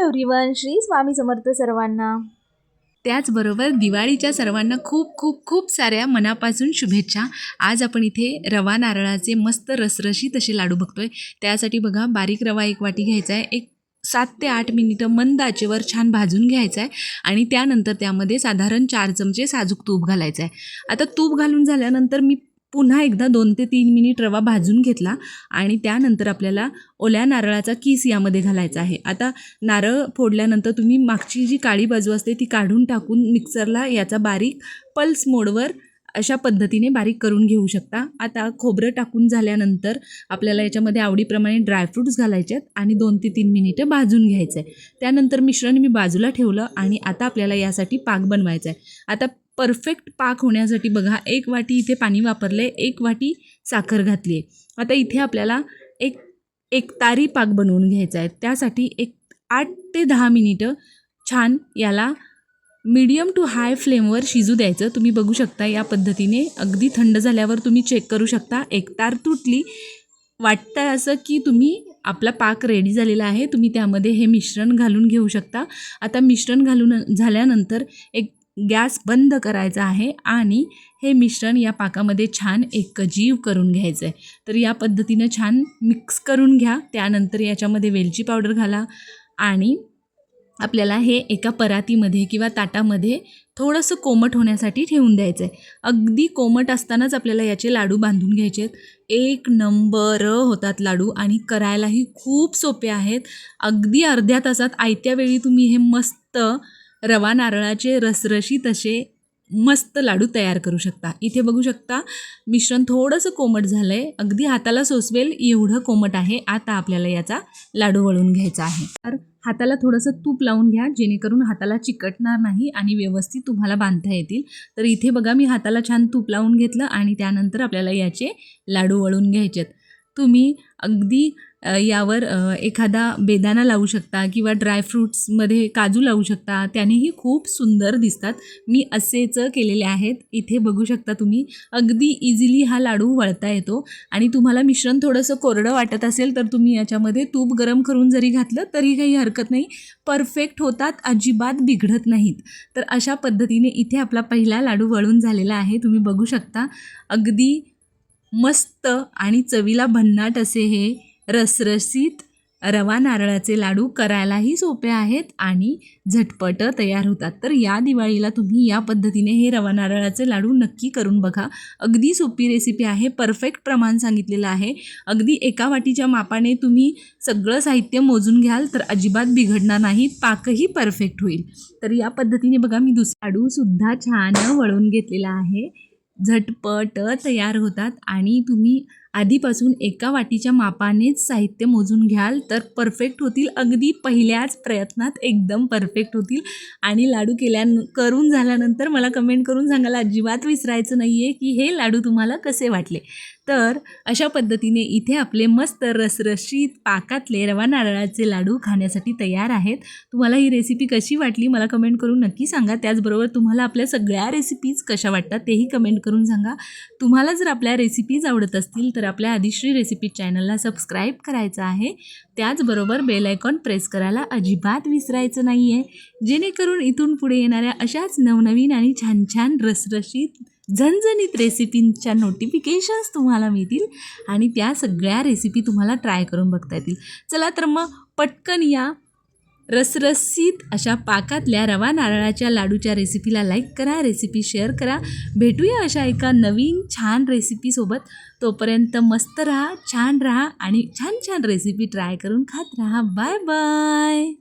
Everyone Shri Swami Samarth सर्वांना. त्याचबरोबर दिवाळीच्या सर्वांना खूप खूप खूप साऱ्या मनापासून शुभेच्छा. आज आपण इथे रवा नारळाचे मस्त रसरशीत असे लाडू बघतोय. त्यासाठी बघा बारीक रवा एक वाटी घ्यायचा आहे. एक सात ते आठ मिनिटं मंद आचेवर छान भाजून घ्यायचं आहे. आणि त्यानंतर त्यामध्ये साधारण चार चमचे साजूक तूप घालायचं आहे. आता तूप घालून झाल्यानंतर मी पुन्हा एकदा दोन ते तीन मिनिट रवा भाजून घेतला आणि त्यानंतर आपल्याला ओल्या नारळाचा किस यामध्ये घालायचा आहे. आता नारळ फोडल्यानंतर तुम्ही मागची जी काळी बाजू असते ती काढून टाकून मिक्सरला याचा बारीक पल्स मोडवर अशा पद्धतीने बारीक करून घेऊ शकता. आता खोबरं टाकून झाल्यानंतर आपल्याला याच्यामध्ये आवडीप्रमाणे ड्रायफ्रूट्स घालायचे आहेत आणि दोन ते तीन मिनिटं भाजून घ्यायचं आहे त्यानंतर मिश्रण मी बाजूला ठेवलं आणि आता आपल्याला यासाठी पाक बनवायचा आहे. आता परफेक्ट पाक होण्यासाठी बघा एक वाटी इथे पाणी वापरले एक वाटी साखर घातली आहे आता इथे आपल्याला एक एक तारी पाक बनवून घ्यायचा आहे. त्यासाठी एक आठ ते दहा मिनिटं छान याला मीडियम टू हाय फ्लेमवर शिजू द्यायचं. तुम्ही बघू शकता या पद्धतीने. अगदी थंड झाल्यावर तुम्ही चेक करू शकता. एक तार तुटली वाटतं असं की तुम्ही आपला पाक रेडी झालेला आहे. तुम्ही त्यामध्ये हे मिश्रण घालून घेऊ शकता. आता मिश्रण घालून झाल्यानंतर एक गॅस बंद करायचा आहे आणि हे मिश्रण या पाकामध्ये छान एकजीव करून घ्यायचं आहे. तर या पद्धतीनं छान मिक्स करून घ्या. त्यानंतर याच्यामध्ये वेलची पावडर घाला आणि आपल्याला हे एका परातीमध्ये किंवा ताटामध्ये थोडंसं कोमट होण्यासाठी ठेवून द्यायचं आहे. अगदी कोमट असतानाच आपल्याला याचे लाडू बांधून घ्यायचे आहेत. एक नंबर होतात लाडू आणि करायलाही खूप सोपे आहेत. अगदी अर्ध्या तासात आयत्या वेळी तुम्ही हे मस्त रवा नारळाचे रसरशीत असे मस्त लाडू तयार करू शकता. इथे बघू शकता मिश्रण थोडंसं कोमट झालं आहे अगदी हाताला सोसवेल एवढं कोमट आहे. आता आपल्याला याचा लाडू वळून घ्यायचा आहे. तर हाताला थोडंसं तूप लावून घ्या जेणेकरून हाताला चिकटणार नाही आणि व्यवस्थित तुम्हाला बांधता येतील. तर इथे बघा मी हाताला छान तूप लावून घेतलं आणि त्यानंतर आपल्याला याचे लाडू वळून घ्यायचे आहेत तुम्ही अगदी यावर एखादा बेदाना लावू शकता किंवा ड्रायफ्रूट्समध्ये काजू लावू शकता. त्यानेही खूप सुंदर दिसतात. मी असेच केलेले आहेत. इथे बघू शकता तुम्ही. अगदी इझिली हा लाडू वळता येतो. आणि तुम्हाला मिश्रण थोडंसं कोरडं वाटत असेल तर तुम्ही याच्यामध्ये तूप गरम करून जरी घातलं तरी काही हरकत नाही. परफेक्ट होतात अजिबात बिघडत नाहीत. तर अशा पद्धतीने इथे आपला पहिला लाडू वळून झालेला आहे. तुम्ही बघू शकता. अगदी मस्त आणि चवीला भन्नाट असे हे रसरसीत रवा नारळाचे लाडू करायलाही सोपे आहेत आणि झटपट तयार होतात. तर या दिवाळीला तुम्ही या पद्धतीने हे रवा नारळाचे लाडू नक्की करून बघा. अगदी सोपी रेसिपी आहे परफेक्ट प्रमाण सांगितलेलं आहे. अगदी एका वाटीच्या मापाने तुम्ही सगळं साहित्य मोजून घ्याल तर अजिबात बिघडणार नाही पाकही परफेक्ट होईल. तर या पद्धतीने बघा मी दुसरा लाडूसुद्धा छान वळून घेतलेला आहे. झटपट तयार होतात आणि तुम्ही आधीपासून एका वाटीच्या मापानेच साहित्य मोजून घ्याल तर परफेक्ट होतील. अगदी पहिल्याच प्रयत्नात एकदम परफेक्ट होतील. आणि लाडू केल्या करून झाल्यानंतर मला कमेंट करून सांगायला अजिबात विसरायचं नाही आहे की हे लाडू तुम्हाला कसे वाटले? तर अशा पद्धतीने इथे आपले मस्त रसरशीत पाकातले रवा नारळाचे लाडू खाण्यासाठी तयार आहेत. तुम्हाला ही रेसिपी कशी वाटली मला कमेंट करून नक्की सांगा. त्याचबरोबर तुम्हाला आपल्या सगळ्या रेसिपीज कशा वाटतात तेही कमेंट करून सांगा. तुम्हाला जर आपल्या रेसिपीज आवडत असतील तर तर आपल्या आदिश्री रेसिपी चॅनलला सबस्क्राईब करायचं आहे. त्याचबरोबर बेल आयकॉन प्रेस करायला अजिबात विसरायचं नाही आहे जेणेकरून इथून पुढे येणाऱ्या अशाच नवनवीन आणि छान छान रसरशीत झणझणीत रेसिपींच्या नोटिफिकेशन्स तुम्हाला मिळतील आणि त्या सगळ्या रेसिपी तुम्हाला ट्राय करून बघता येतील. चला तर मग पटकन या रसरसीत अशा पाकातल्या रवा नारळाच्या लाडूच्या रेसिपीला लाईक करा रेसिपी शेअर करा. भेटूया अशा एका नवीन छान रेसिपीसोबत तोपर्यंत मस्त राहा छान राहा आणि छान छान रेसिपी ट्राय करून खात राहा. Bye bye